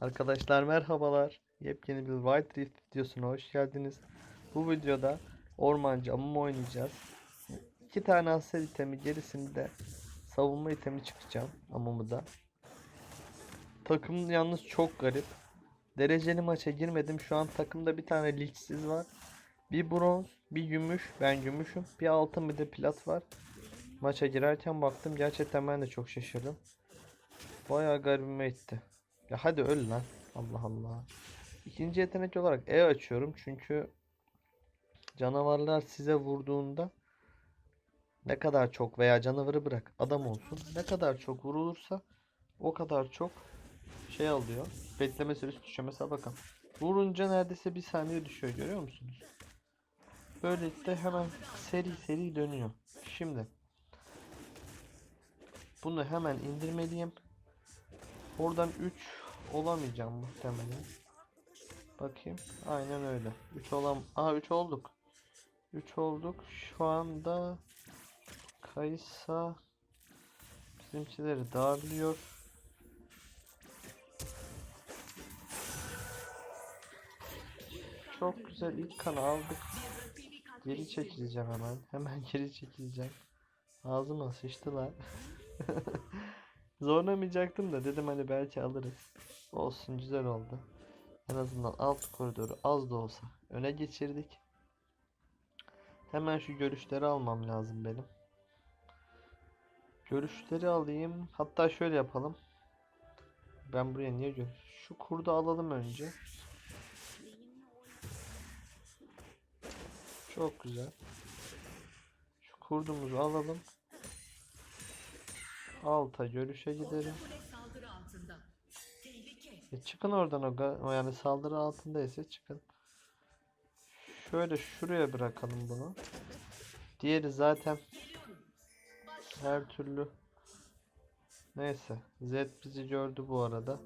Arkadaşlar merhabalar. Yepyeni bir Wild Rift videosuna hoş geldiniz. Bu videoda ormancı amım oynayacağız. İki tane hasar itemi gerisinde savunma itemi çıkacağım amımı da. Takım yalnız çok garip. Dereceli maça girmedim. Şu an takımda bir tane ligsiz var. Bir bronz, bir gümüş. Ben gümüşüm. Bir altın bir de plat var. Maça girerken baktım gerçekten ben de çok şaşırdım. Bayağı garibime gitti. Ya hadi öl lan. Allah Allah. İkinci yetenek olarak E açıyorum çünkü canavarlar size vurduğunda ne kadar çok veya canavarı bırak adam olsun ne kadar çok vurulursa o kadar çok şey alıyor. Bekleme süresi düşüyor. Mesela bakın. Vurunca neredeyse bir saniye düşüyor görüyor musunuz? Böylelikle hemen seri seri dönüyor. Şimdi bunu hemen indirmeliyim. Oradan 3 olamayacağım muhtemelen. Bakayım. Aynen öyle. 3 olam. Aa 3 olduk. 3 olduk. Şu anda Kaysa bizimkileri darlıyor. Çok güzel ilk kanı aldık. Geri çekileceğim hemen. Hemen geri çekileceğim. Ağzıma sıçtılar. Zorlamayacaktım da dedim hani belki alırız. Olsun güzel oldu. En azından alt koridoru az da olsa öne geçirdik. Hemen şu görüşleri almam lazım benim. Görüşleri alayım. Hatta şöyle yapalım. Ben buraya niye gör? Şu kurdu alalım önce. Çok güzel. Şu kurdumuzu alalım. Alta görüşe gidelim. E çıkın oradan o, o yani saldırı altındaysa çıkın. Şöyle şuraya bırakalım bunu. Diğeri zaten her türlü Neyse. Z bizi gördü bu arada.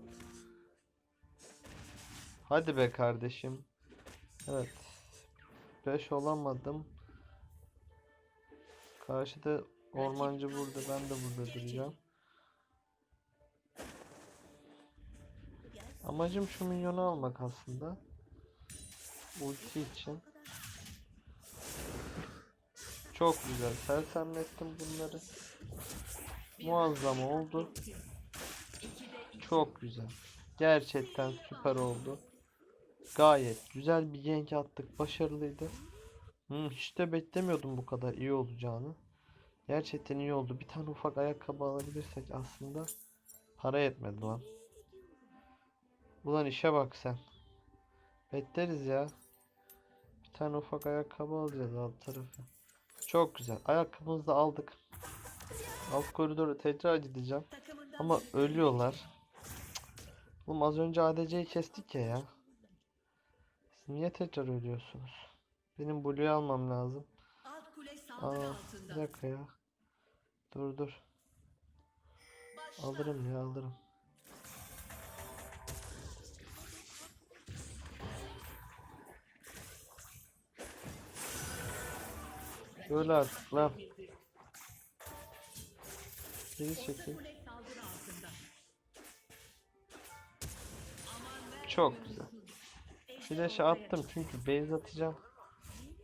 Hadi be kardeşim. Evet. 5 olamadım. Karşıda ormancı burada. Ben de burada duracağım. Amacım şu minyonu almak aslında. Ulti için. Çok güzel. Sersemlettim bunları. Muazzam oldu. Çok güzel. Gerçekten süper oldu. Gayet güzel bir gank attık. Başarılıydı. Hmm, hiç de beklemiyordum bu kadar iyi olacağını. Gerçekten iyi oldu. Bir tane ufak ayakkabı alabilirsek aslında para yetmedi lan. Ulan işe bak sen. Bekleriz ya. Bir tane ufak ayakkabı alacağız alt tarafı. Çok güzel. Ayakkabımızı da aldık. Alt koridoru tekrar gideceğim. Ama ölüyorlar. Oğlum az önce ADC'yi kestik ya ya. Siz niye tekrar ölüyorsunuz? Benim Blue'yu almam lazım. Alt kule saldırı Aa, bir altında. dakika ya. Dur dur. Alırım ya alırım. Öyle artık lan. Geri çekil. Çok güzel. Flash'ı attım çünkü base atacağım.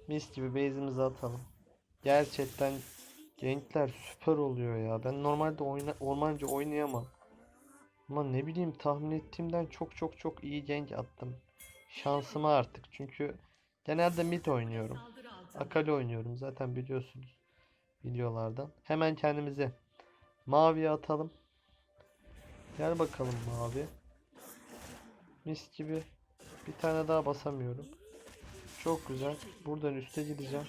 Mis gibi base'imizi atalım. Gerçekten gankler süper oluyor ya. Ben normalde oyna ormancı oynayamam. Ama ne bileyim tahmin ettiğimden çok çok çok iyi gank attım. Şansıma artık çünkü genelde mid oynuyorum. Akali oynuyorum zaten biliyorsunuz videolardan. Hemen kendimizi maviye atalım. Gel bakalım mavi. Mis gibi. Bir tane daha basamıyorum. Çok güzel. Buradan üste gideceğim.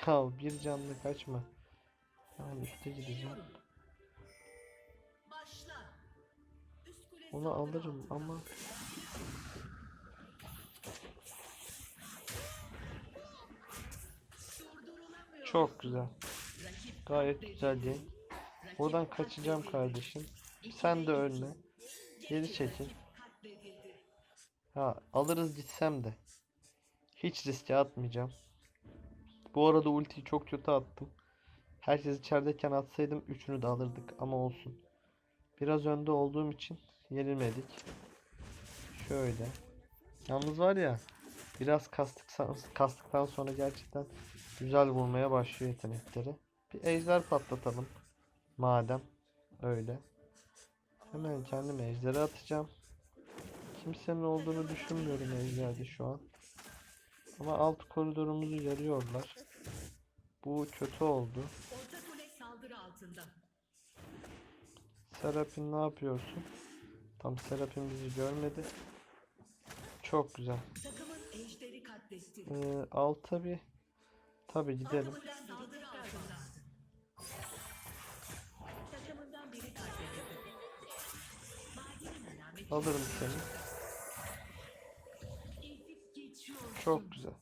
Ya bir canlı kaçma. Hemen üste gideceğim. Onu alırım ama çok güzel. Gayet güzel değil. Buradan kaçacağım kardeşim. Sen de ölme. Geri çekil. Ha alırız gitsem de. Hiç riske atmayacağım. Bu arada ultiyi çok kötü attım. Herkes içerideyken atsaydım üçünü de alırdık ama olsun. Biraz önde olduğum için yenilmedik. Şöyle. Yalnız var ya biraz kastık kastıktan sonra gerçekten güzel vurmaya başlıyor yetenekleri. Bir ejder patlatalım. Madem öyle. Hemen kendime ejderi atacağım. Kimsenin olduğunu düşünmüyorum ejderde şu an. Ama alt koridorumuzu yarıyorlar. Bu kötü oldu. Serapin ne yapıyorsun? Tam Serapin bizi görmedi. Çok güzel. Ee, alta bir tabi gidelim. Takımından saldırı altında. Takımından biri katledildi. Madenin alameti. Alırım seni. Ezip geçiyor. Çok güzel.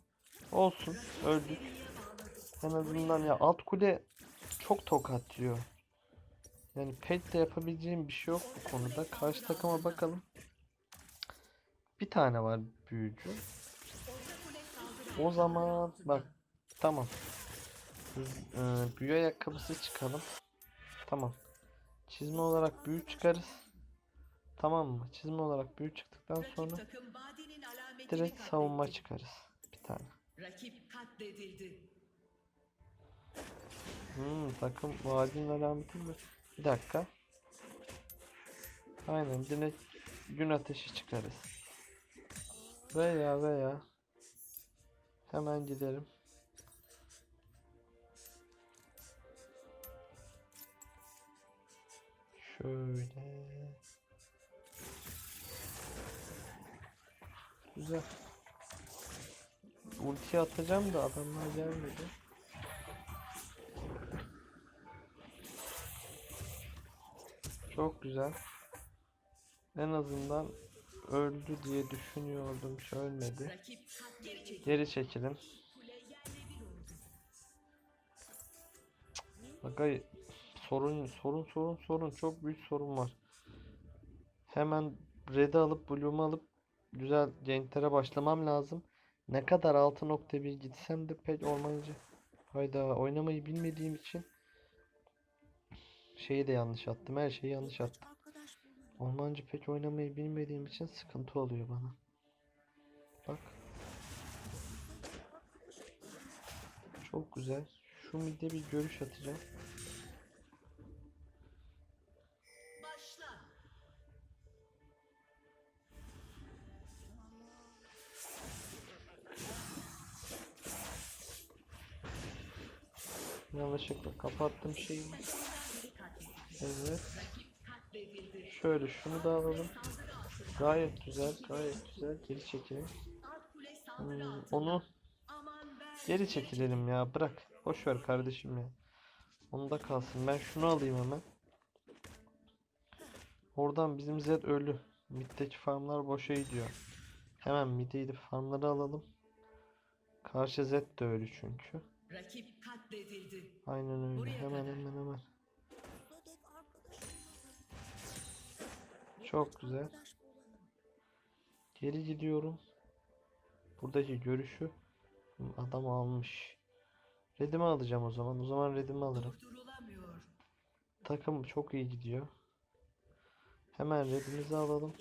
Olsun. Öldük. En azından ya alt kule çok tokat yiyor. Yani pek de yapabileceğim bir şey yok bu konuda. Karşı takıma bakalım. Bir tane var büyücü. O zaman bak tamam. Biz, e, büyü ayakkabısı çıkalım. Tamam. Çizme olarak büyü çıkarız. Tamam mı? Çizme olarak büyü çıktıktan sonra direkt savunma çıkarız. Bir tane. Rakip katledildi. Hmm, takım vadinin alameti mi? Bir dakika. Aynen direkt gün ateşi çıkarız. Veya veya hemen gidelim. Şöyle. Güzel. Ulti atacağım da adamlar gelmedi. Çok güzel. En azından öldü diye düşünüyordum. Hiç ölmedi. Geri oldu. Aga sorun sorun sorun sorun çok büyük sorun var. Hemen red'i alıp blue'umu alıp güzel gankler'e başlamam lazım. Ne kadar 6.1 gitsem de pek ormancı. Hayda oynamayı bilmediğim için şeyi de yanlış attım. Her şeyi yanlış attım. Ormancı pek oynamayı bilmediğim için sıkıntı oluyor bana. Bak. Çok güzel. Şu midde bir görüş atacağım. Yanlışlıkla kapattım şeyi. Evet. Şöyle şunu da alalım. Gayet güzel, gayet güzel. Geri çekelim. Hmm, onu geri çekilelim ya. Bırak. Boş ver kardeşim ya. Onda kalsın. Ben şunu alayım hemen. Oradan bizim Z ölü. Mid'deki farmlar boşa gidiyor. Hemen mid'e gidip farmları alalım. Karşı Z de ölü çünkü. Rakip katledildi. Aynen öyle. Buraya Hemen kadar. hemen hemen. Çok güzel. Geri gidiyorum. Buradaki görüşü adam almış. Redimi alacağım o zaman. O zaman redimi alırım. Takım çok iyi gidiyor. Hemen redimizi alalım.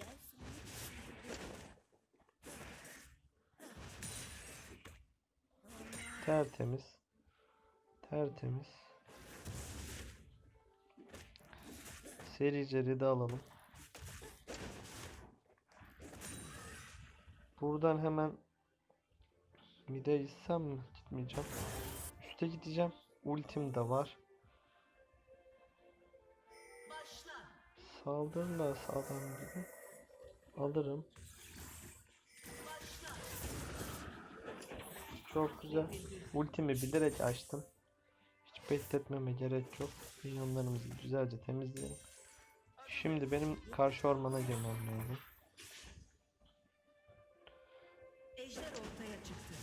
Tertemiz. Tertemiz. Serice red'i alalım. Buradan hemen mid'e gitsem mi? Gitmeyeceğim. Üste gideceğim. Ultim de var. Saldırırlarsa adam gibi alırım. Çok güzel. Ultimi bilerek açtım. Bekletmeme gerek yok. Minyonlarımızı güzelce temizleyelim. Şimdi benim karşı ormana girmem lazım. Ejder ortaya çıktı.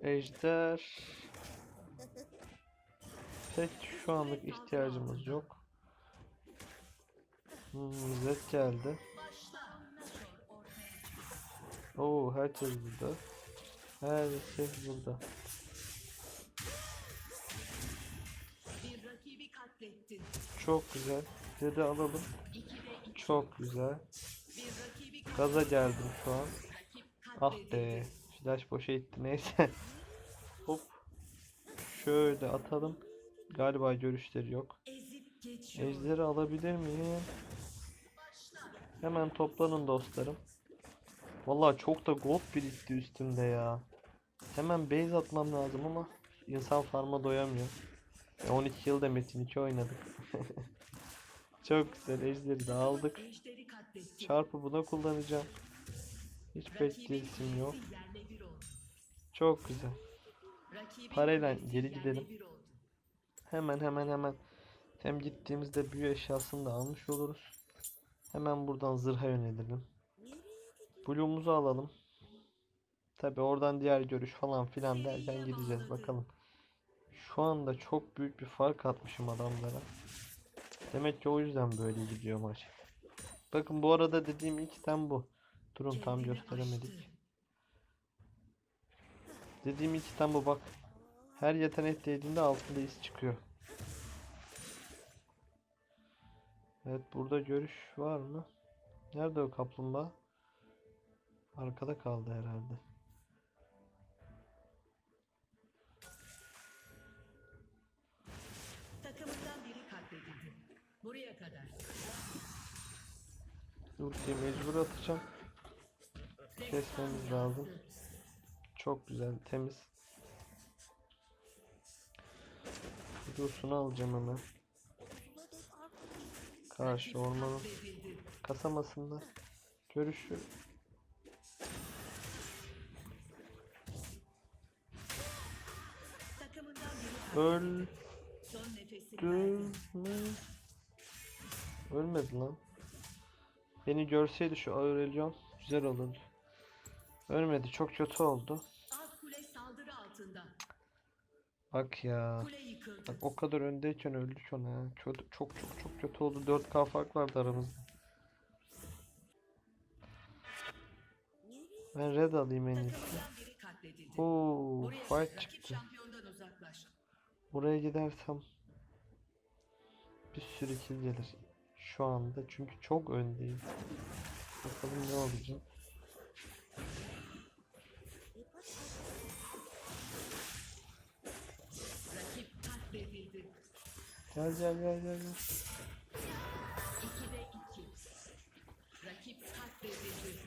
Ejder. Pek şu anlık ihtiyacımız yok. Hmm, Zed geldi. Oo herkes burada. Herkes burada. Çok güzel. Zed'i alalım. Çok güzel. Gaza geldim şu an. Ah be. Flash boşa gitti neyse. Hop. Şöyle atalım. Galiba görüşleri yok. Ejderi alabilir miyim? Hemen toplanın dostlarım. Vallahi çok da gold birikti üstümde ya. Hemen base atmam lazım ama insan farma doyamıyor. E, 12 yılda Metin 2 oynadık. çok güzel ejderi de aldık. Çarpı buna kullanacağım. Hiç Rakibin bekleyesim yok. Çok güzel. Parayla geri gidelim. Hemen hemen hemen. Hem gittiğimizde büyü eşyasını da almış oluruz. Hemen buradan zırha yönelelim. Blue'umuzu alalım. Tabi oradan diğer görüş falan filan derken gideceğiz bakalım. Şu anda çok büyük bir fark atmışım adamlara. Demek ki o yüzden böyle gidiyor maç. Bakın bu arada dediğim ilk item bu. Durun tam gösteremedik. Dediğim ilk item bu bak. Her yetenek değdiğinde altında iz çıkıyor. Evet burada görüş var mı? Nerede o kaplumbağa? Arkada kaldı herhalde. Buraya kadar. Ultiyi mecbur atacağım. Kesmemiz lazım. Çok güzel, temiz. Videosunu alacağım hemen. Karşı ormanın kasamasında. Görüşü. Öldü mü? Ölmedi lan. Beni görseydi şu Aurelion güzel olurdu. Ölmedi, çok kötü oldu. Bak ya. Bak o kadar öndeyken öldük ona ya. Kötü, çok çok çok kötü oldu. 4K fark vardı aramızda. Ben red alayım en iyisi. Oo, fight çıktı. Buraya gidersem bir sürü kill gelir. Şu anda çünkü çok öndeyim. Bakalım ne olacak. Gel gel gel gel. gel. 2'de 2. Rakip katledildi.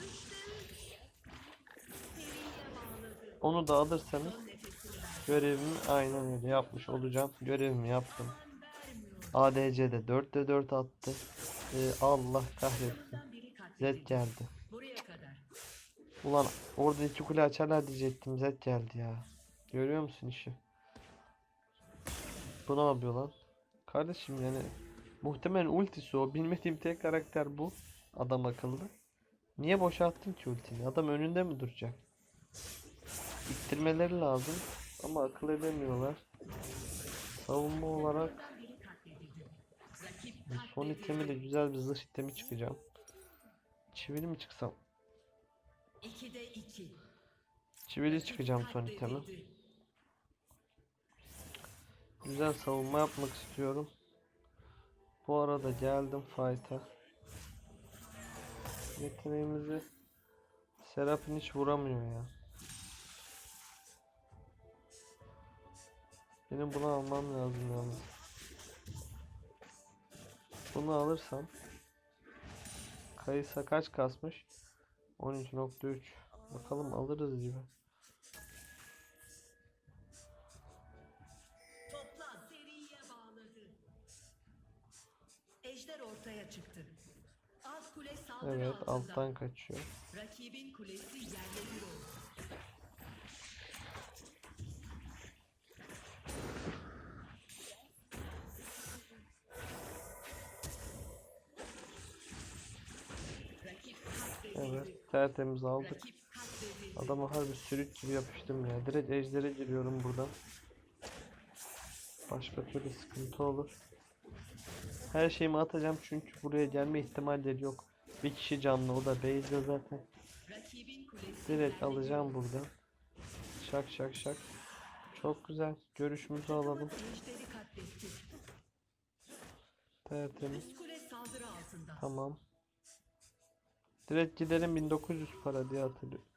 Üçte üç. Seriye bağladı. Onu da alırsanız. Görevimi aynen öyle yapmış olacağım. Görevimi yaptım. ADC'de 4'te 4 attı. Ee, Allah kahretsin. Zed geldi. Ulan orada iki kule açarlar diyecektim. Zed geldi ya. Görüyor musun işi? Bu ne yapıyor lan? Kardeşim yani muhtemelen ultisi o. Bilmediğim tek karakter bu. Adam akıllı. Niye boşalttın ki ultini? Adam önünde mi duracak? İttirmeleri lazım. Ama akıl edemiyorlar. Savunma olarak son itemi de güzel bir zırh itemi çıkacağım. Çivili mi çıksam? 2'de 2. Çivili çıkacağım son itemi. Güzel savunma yapmak istiyorum. Bu arada geldim fight'a. Yeteneğimizi Serap'in hiç vuramıyor ya. Benim bunu almam lazım yalnız. Bunu alırsam Kayısa kaç kasmış? 13.3 Bakalım alırız gibi. Topla seriye bağladı. Ejder ortaya çıktı. Alt kule saldırı Evet alttan kaçıyor. Rakibin kulesi yerle bir oldu. Evet tertemiz aldık. Adama harbi sürük gibi yapıştım ya. Direkt ejdere giriyorum buradan. Başka türlü sıkıntı olur. Her şeyimi atacağım çünkü buraya gelme ihtimalleri yok. Bir kişi canlı o da base'de zaten. Direkt alacağım oldu. buradan. Şak şak şak. Çok güzel. Görüşümüzü alalım. Tertemiz. Tamam. Direkt gidelim 1900 para diye hatırlıyorum.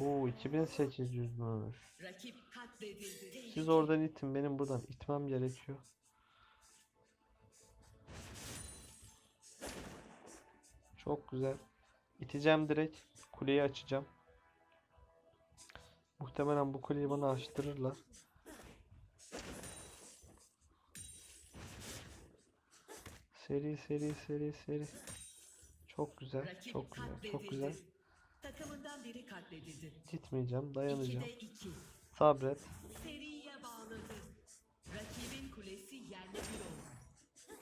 Oo 2800'müş. Rakip katledildi. Siz oradan itin. Benim buradan itmem gerekiyor. Çok güzel. İteceğim direkt. Kuleyi açacağım. Muhtemelen bu kuleyi bana açtırırlar. Seri seri seri seri. Çok güzel. Rakip Çok güzel. katledildi. Çok güzel. Takımından biri katledildi. Gitmeyeceğim. Dayanacağım. 2'de 2. Sabret. Seriye bağladı. Rakibin kulesi yerle bir oldu.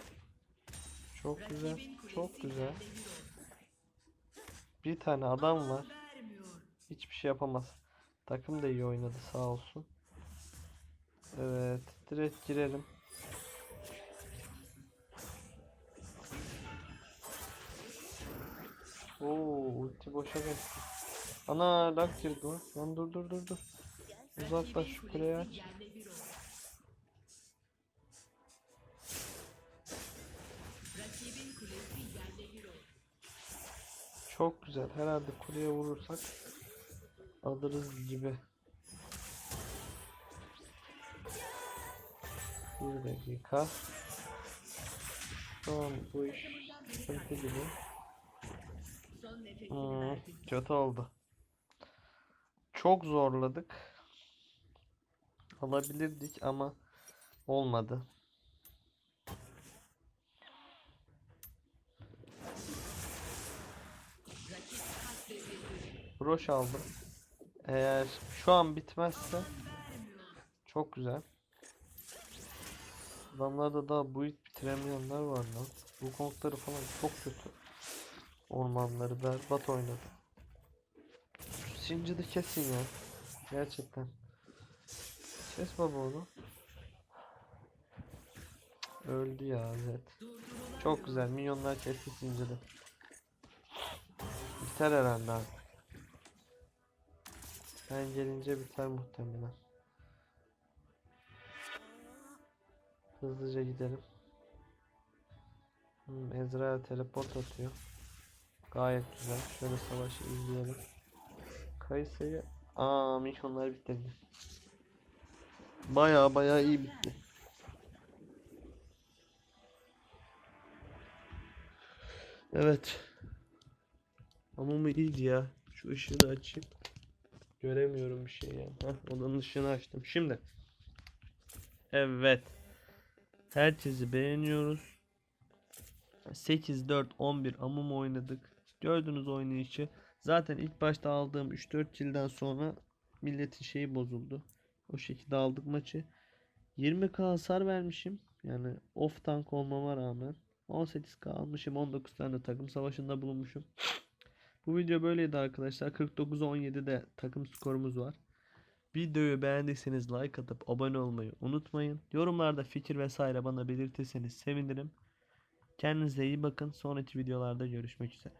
Çok güzel. Rakibin kulesi Çok güzel. yerle bir oldu. Bir tane adam var. Vermiyor. Hiçbir şey yapamaz. Takım da iyi oynadı sağ olsun. Evet. Direkt girelim. Oo, ulti boşa gitti. Ana lag girdi lan. Lan dur dur dur dur. Uzaklaş şu kuleyi aç. Çok güzel. Herhalde kuleye vurursak alırız gibi. Bir dakika. An bu iş sıkıntı gibi. Nefesini Hmm, kötü oldu. Çok zorladık. Alabilirdik ama olmadı. Broş aldım. Eğer şu an bitmezse çok güzel. Adamlarda daha bu it bitiremeyenler var lan. Bu konkları falan çok kötü. Ormanları berbat oynadı. Şu Sincidi kesin ya. Gerçekten. Kes baba onu. Öldü ya Zed. Çok güzel. Minyonlar kesti Sincidi. Biter herhalde artık. Ben gelince biter muhtemelen. Hızlıca gidelim. Hmm, Ezreal teleport atıyor. Gayet güzel. Şöyle savaşı izleyelim. Kayısı'yı... Aa minyonlar bitirdi. Baya baya iyi bitti. Evet. Ama mı iyiydi ya. Şu ışığı da açayım. Göremiyorum bir şey ya. Heh, odanın ışığını açtım. Şimdi. Evet. Herkesi beğeniyoruz. 8 4 11 Amum oynadık. Gördüğünüz oynayışı. Zaten ilk başta aldığım 3-4 kilden sonra milletin şeyi bozuldu. O şekilde aldık maçı. 20k hasar vermişim. Yani off tank olmama rağmen. 18k almışım. 19 tane takım savaşında bulunmuşum. Bu video böyleydi arkadaşlar. 49-17'de takım skorumuz var. Videoyu beğendiyseniz like atıp abone olmayı unutmayın. Yorumlarda fikir vesaire bana belirtirseniz sevinirim. Kendinize iyi bakın. Sonraki videolarda görüşmek üzere.